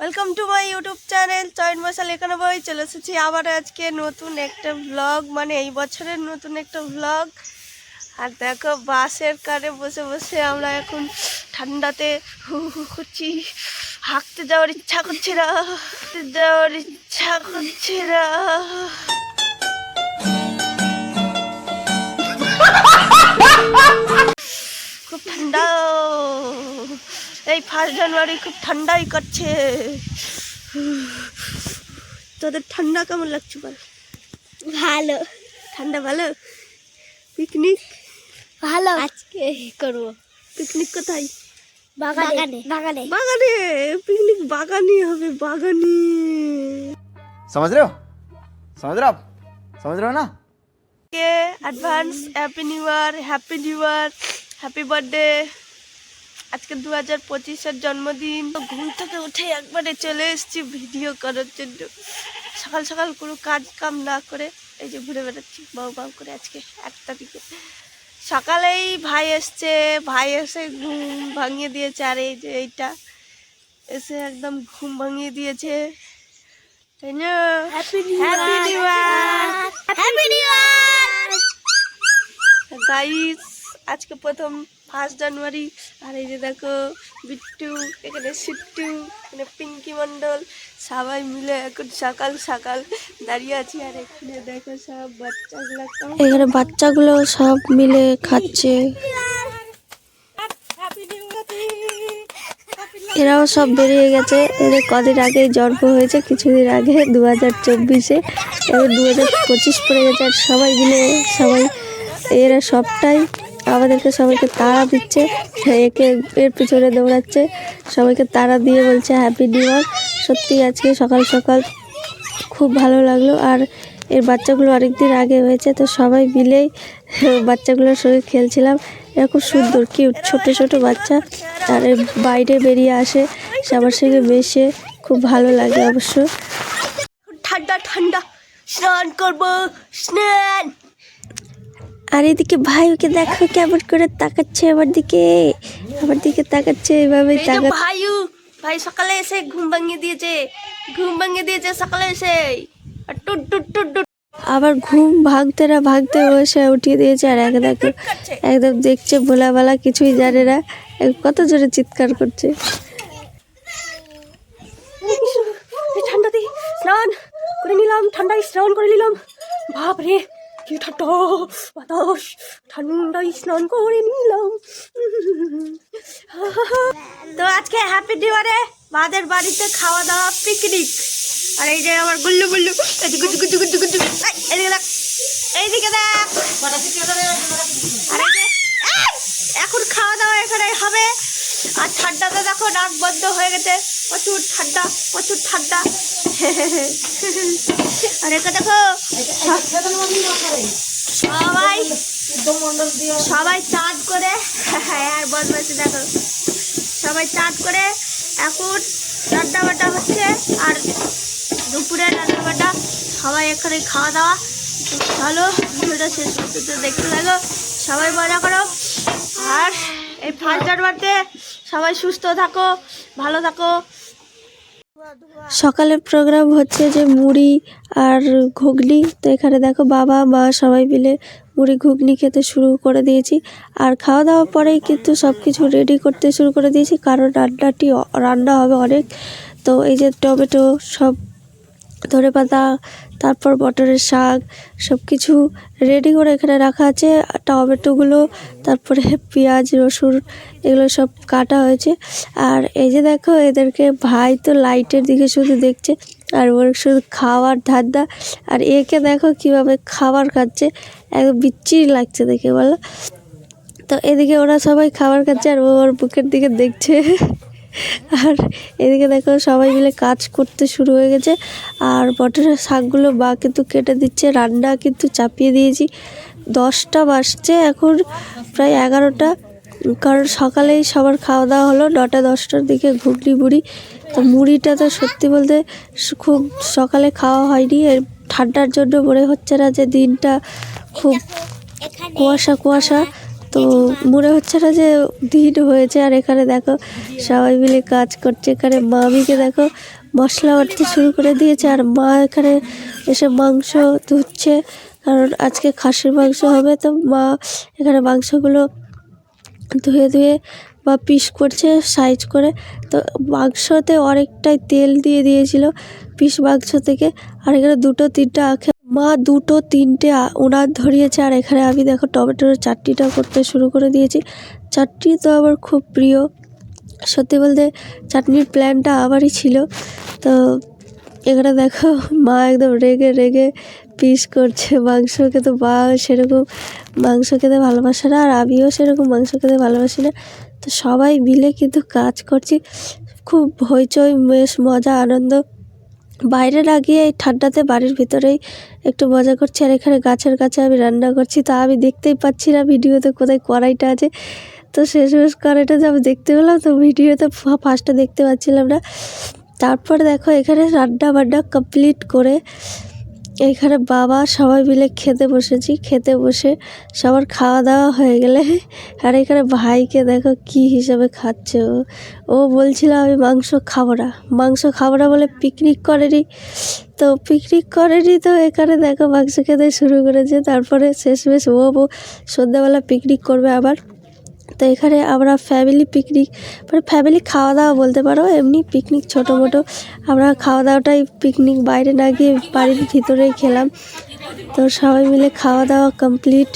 Welcome to my YouTube channel Chayan Mashal এখানে বই চলে এসেছি আবার আজকে নতুন একটা ব্লগ মানে এই বছরের নতুন একটা ব্লগ আর দেখো, বাসের কারে বসে বসে আমরা এখন ঠান্ডাতে হু হু করছি হাঁকতে যাওয়ার ইচ্ছা করছে না হাঁকতে যাওয়ার ইচ্ছা করছে না। খুব ঠান্ডা এই ফার্স্ট জানুয়ারি খুব ঠান্ডাই করছে তোদের ঠান্ডা কেমন লাগছে বল ভালো ঠান্ডা ভালো পিকনিক ভালো আজকে করব পিকনিক কোথায় বাগানে বাগানে বাগানে পিকনিক বাগানে হবে বাগানে समझ रहे हो समझ रहे हो आप समझ रहे हो ना কে advance happy new year happy new year happy birthday আজকে দু হাজার পঁচিশের জন্মদিন। ঘুম থেকে উঠে একবারে চলে এসেছি ভিডিও করার জন্য। সকাল সকাল কোনো কাজ কাম না করে এই যে ঘুরে বেড়াচ্ছি বাউ বাউ করে আজকে একটা দিকে। সকালেই ভাই এসছে ভাই এসে ঘুম ভাঙিয়ে দিয়েছে আর এই যে এইটা এসে একদম ঘুম ভাঙিয়ে দিয়েছে। তাই না? হ্যাপি নিউ ইয়ার গাইস আজকে প্রথম ফার্স্ট জানুয়ারি। আর এই যে দেখো, বিট্টু, এখানে সিট্টু, এখানে পিঙ্কি মণ্ডল, সবাই মিলে এখন সকাল সকাল দাঁড়িয়ে আছি। আর এখানে দেখো সব বাচ্চাগুলো এখানে বাচ্চাগুলো সব মিলে খাচ্ছে। এরাও সব বেরিয়ে গেছে। এদের কদিন আগে জন্ম হয়েছে, কিছুদিন আগে দু হাজার চব্বিশে। এবার দু হাজার পঁচিশ পড়ে গেছে আর সবাই মিলে সবাই, এরা সবটাই আমাদেরকে সবাইকে তারা দিচ্ছে, একে এর পিছনে দৌড়াচ্ছে, সবাইকে তারা দিয়ে বলছে হ্যাপি নিউ ইয়ার সত্যি আজকে সকাল সকাল খুব ভালো লাগল। আর এর বাচ্চাগুলো অনেকদিন আগে হয়েছে, তো সবাই মিলেই বাচ্চাগুলোর সঙ্গে খেলছিলাম। এরা খুব সুন্দর, কিউট, ছোট ছোট বাচ্চা। আর বাইরে বেরিয়ে আসে, সবার সঙ্গে মেশে, খুব ভালো লাগে অবশ্য। ঠান্ডা ঠান্ডা, স্নান করব, স্নান। আর এদিকে ভাই ওকে দেখো কেমন করে তাকাচ্ছে আমার দিকে। আমার দিকে তাকাচ্ছে তাকাচ্ছে। ভাইউ ভাই সকালে এসে ঘুম ভাঙিয়ে দিয়েছে ঘুম ভাঙিয়ে দিয়েছে সকালে এসে। আর টুট টুট টুট টুট। আবার ঘুম ভাঙতে না ভাঙতে বসে উঠিয়ে দিয়েছে আর এক দেখো একদম দেখছে ভোলাবালা কিছুই জানে না। কত জোরে চিৎকার করছে। ঠান্ডাতে স্নান করে নিলাম ঠান্ডায় স্নান করে নিলাম। বাপরে কি ঠান্ডা বাতাস। ঠান্ডায় স্নান করে নিলাম। তো আজকে হ্যাপি ডিওয়ারে মাদের বাড়িতে খাওয়া দাওয়া পিকনিক আর এই যে আমার গুল্লু গুল্লু গুজু গুজু গুজু গুজু। এদিকে দেখ। এইদিকে দেখ। এখন খাওয়া দাওয়া এখানে হবে। আর ঠান্ডাতে দেখো নাক বন্ধ হয়ে গেছে। প্রচুর ঠান্ডা প্রচুর ঠান্ডা। আর একে দেখো। সবাই সবাই চাঁদ করে আর বদমাসি দেখো। সবাই চাঁদ করে, এখন রান্না বাটা হচ্ছে, আর দুপুরে রান্না বাটা সবাই এখানে খাওয়া দাওয়া। ভালো ভিডিওটা শেষ পর্যন্ত দেখতে থাকো। সবাই মজা করো। আর এই ফার্স্ট জানুয়ারিতে সবাই সুস্থ থাকো, ভালো থাকো। সকালের প্রোগ্রাম হচ্ছে যে মুড়ি আর ঘুগনি। তো এখানে দেখো বাবা মা সবাই মিলে মুড়ি, ঘুগনি খেতে শুরু করে দিয়েছি। আর খাওয়া দাওয়ার পরেই কিন্তু সব কিছু রেডি করতে শুরু করে দিয়েছি, কারণ রান্নাটি রান্না হবে অনেক। তো এই যে টমেটো সব ধনে পাতা তারপর মটরের শাক সব কিছু রেডি করে এখানে রাখা আছে। টমেটোগুলো, তারপরে পেঁয়াজ, রসুন, এগুলো সব কাটা হয়েছে। আর এই যে দেখো, এদেরকে ভাই তো লাইটের দিকে শুধু দেখছে, আর ওর শুধু খাওয়ার ধান্দা। আর একে দেখো কীভাবে খাবার খাচ্ছে, একদম বিচ্ছিরি লাগছে দেখে বলো। তো এদিকে ওরা সবাই খাবার খাচ্ছে, আর ওর বুকের দিকে দেখছে। আর এদিকে দেখো সবাই মিলে কাজ করতে শুরু হয়ে গেছে। আর মটরের শাকগুলো বা কিন্তু কেটে দিচ্ছে রান্না কিন্তু চাপিয়ে দিয়েছি। দশটা বাজছে এখন প্রায় এগারোটা। কারণ সকালেই সবার খাওয়া দাওয়া হলো নটা দশটার দিকে ঘুগনি মুড়ি। তো মুড়িটা তো সত্যি বলতে খুব সকালে খাওয়া হয়নি এর ঠান্ডার জন্য মনে হচ্ছে না যে দিনটা খুব কুয়াশা কুয়াশা। তো মনে হচ্ছে না যে দিন হয়েছে। আর এখানে দেখো, সবাই মিলে কাজ করছে। এখানে মামিকে দেখো, মশলা বাটতে শুরু করে দিয়েছে। আর মা এখানে এসে মাংস ধুচ্ছে। কারণ আজকে খাসির মাংস হবে। তো মা এখানে মাংসগুলো ধুয়ে ধুয়ে বা পিস করছে সাইজ করে। তো মাংসতে অনেকটাই তেল দিয়ে দিয়েছিল পিস মাংস থেকে। আর এখানে দুটো, তিনটা আখে মা দুটো, তিনটে উনান ধরিয়েছে, আর এখানে আমি দেখো টমেটোর চাটনিটা করতে শুরু করে দিয়েছি। চাটনি তো আমার খুব প্রিয়। সত্যি বলতে চাটনির প্ল্যানটা আমারই ছিল। তো এখানে দেখো মা একদম রেগে রেগে পিস করছে। মাংস খেতে মা সেরকম মাংস খেতে ভালোবাসে না, আর আমিও সেরকম মাংস খেতে ভালোবাসি না। তো সবাই মিলে কিন্তু কাজ করছি। খুব হইচই, বেশ মজা, আনন্দ। বাইরে লাগিয়ে এই ঠান্ডাতে বাড়ির ভিতরেই একটু মজা করছি, আর এখানে গাছের কাছে আমি রান্না করছি। তা আমি দেখতেই পাচ্ছি না ভিডিওতে কোথায় কড়াইটা আছে। তো শেষমেশ কড়াইটা যে আমি দেখতে পেলাম, তো ভিডিওতে ফার্স্টে দেখতে পাচ্ছিলাম না। তারপর দেখো এখানে রান্না বান্না কমপ্লিট করে এখানে বাবা সবাই মিলে খেতে বসেছি, খেতে বসে সবার খাওয়া দাওয়া হয়ে গেলে আর এখানে ভাইকে দেখো কি হিসাবে খাচ্ছে ও। ও বলছিল, আমি মাংস খাব না। মাংস খাব না বলে পিকনিক করেনি। তো পিকনিক করেনি তো এখানে দেখো মাংস খেতে শুরু করেছে। তারপরে শেষমেশ ও সন্ধ্যাবেলা পিকনিক করবে আবার। তো এখানে আমরা ফ্যামিলি পিকনিক মানে ফ্যামিলি খাওয়া দাওয়া বলতে পারো, এমনি পিকনিক ছোটো মোটো। আমরা খাওয়া দাওয়াটাই পিকনিক বাইরে না গিয়ে বাড়ির ভিতরেই খেলাম। তো সবাই মিলে খাওয়া দাওয়া কমপ্লিট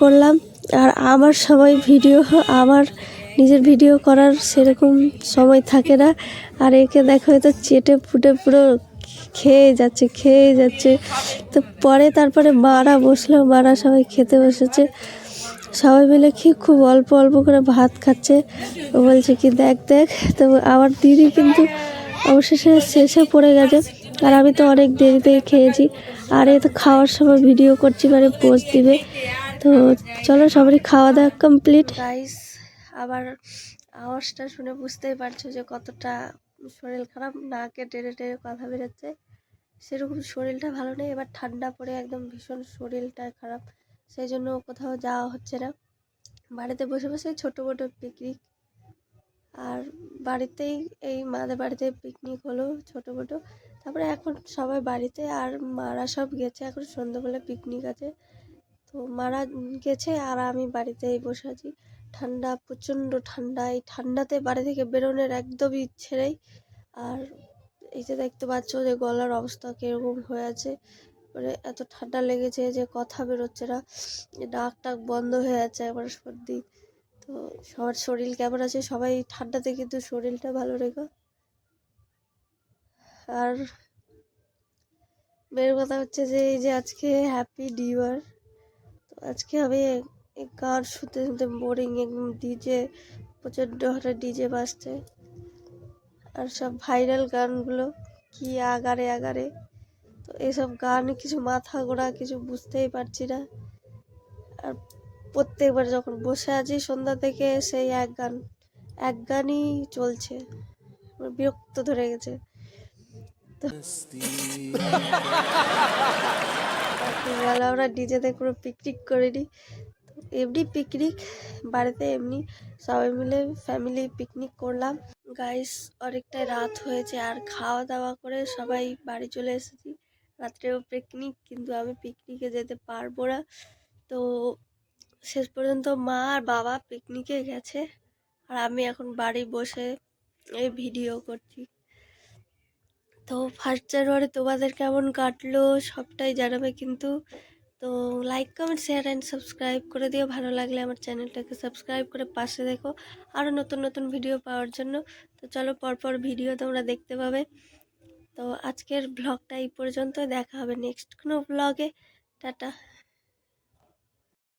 করলাম। আর আমার সময় ভিডিও আমার নিজের ভিডিও করার সেরকম সময় থাকে না। আর একে দেখো তো চেটে ফুটে পুরো খেয়ে যাচ্ছে খেয়ে যাচ্ছে। তো পরে তারপরে মারা বসল, মারা সবাই খেতে বসেছে। সবাই মিলে কি খুব অল্প অল্প করে ভাত খাচ্ছে। ও বলছে কি, দেখ দেখ। তো আমার দিদি কিন্তু অবশেষে শেষে পড়ে গেছে। আর আমি তো অনেক দেরিতেই খেয়েছি। আর এ তো খাওয়ার সময় ভিডিও করছি মানে পোস্ট দিবে। তো চলো, সবারই খাওয়া দাওয়া কমপ্লিট গাইস আবার আওয়াজটা শুনে বুঝতেই পারছ যে কতটা শরীর খারাপ। নাকে টেনে টেনে কথা বেরোচ্ছে। সেরকম শরীরটা ভালো নেই। এবার ঠান্ডা পড়ে একদম ভীষণ শরীরটা খারাপ। সেই জন্য কোথাও যাওয়া হচ্ছে না। বাড়িতে বসে বসে ছোটো মোটো পিকনিক আর বাড়িতেই এই মাদের বাড়িতে পিকনিক হলো ছোটো মোটো তারপরে এখন সবাই বাড়িতে আর মারা সব গেছে। এখন সন্ধ্যাবেলা পিকনিক আছে। তো মারা গেছে আর আমি বাড়িতেই বসে আছি। ঠান্ডা, প্রচণ্ড ঠান্ডা। এই ঠান্ডাতে বাড়ি থেকে বেরোনোর একদমই ইচ্ছে নেই। আর এই যে দেখতে পাচ্ছ যে গলার অবস্থা কীরকম হয়ে আছে। মানে এত ঠান্ডা লেগেছে যে কথা বেরোচ্ছে না। নাক টাক বন্ধ হয়ে যাচ্ছে একবার সর্দি তো সবার শরীর কেমন আছে? সবাই ঠান্ডাতে কিন্তু শরীরটা ভালো রেখো। আর মেন কথা হচ্ছে যে, এই যে আজকে হ্যাপি ইয়ার তো আজকে আমি গান শুনতে শুনতে বোরিং একদম ডিজে প্রচণ্ড হারে ডিজে বাজছে। আর সব ভাইরাল গানগুলো কি আগারে আগারে। তো এসব গান কিছু মাথা গোড়া কিছু বুঝতেই পারছি না। আর প্রত্যেকবার যখন বসে আছি সন্ধ্যা থেকে সেই এক গান, এক গানই চলছে। বিরক্ত ধরে গেছে। আমরা ডিজেতে কোনো পিকনিক করিনি। এমনি পিকনিক বাড়িতে এমনি সবাই মিলে ফ্যামিলি পিকনিক করলাম। গাইস অনেকটাই রাত হয়েছে আর খাওয়া দাওয়া করে সবাই বাড়ি চলে এসেছি। রাত্রেও পিকনিক কিন্তু আমি পিকনিকে যেতে পারব না। তো শেষ পর্যন্ত মা আর বাবা পিকনিকে গেছে, আর আমি এখন বাড়ি বসে এই ভিডিও করছি। তো ফার্স্ট জানুয়ারি তোমাদের কেমন কাটলো সবটাই জানাবে কিন্তু। তো like comment share and subscribe করে দিও। ভালো লাগলে আমার চ্যানেলটাকে সাবস্ক্রাইব করে পাশে দেখো। আরও নতুন নতুন ভিডিও পাওয়ার জন্য। তো চলো পরপর ভিডিও তোমরা দেখতে পাবে। তো আজকের ব্লগটা এই পর্যন্ত দেখা হবে নেক্সট কোনো ব্লগে টাটা।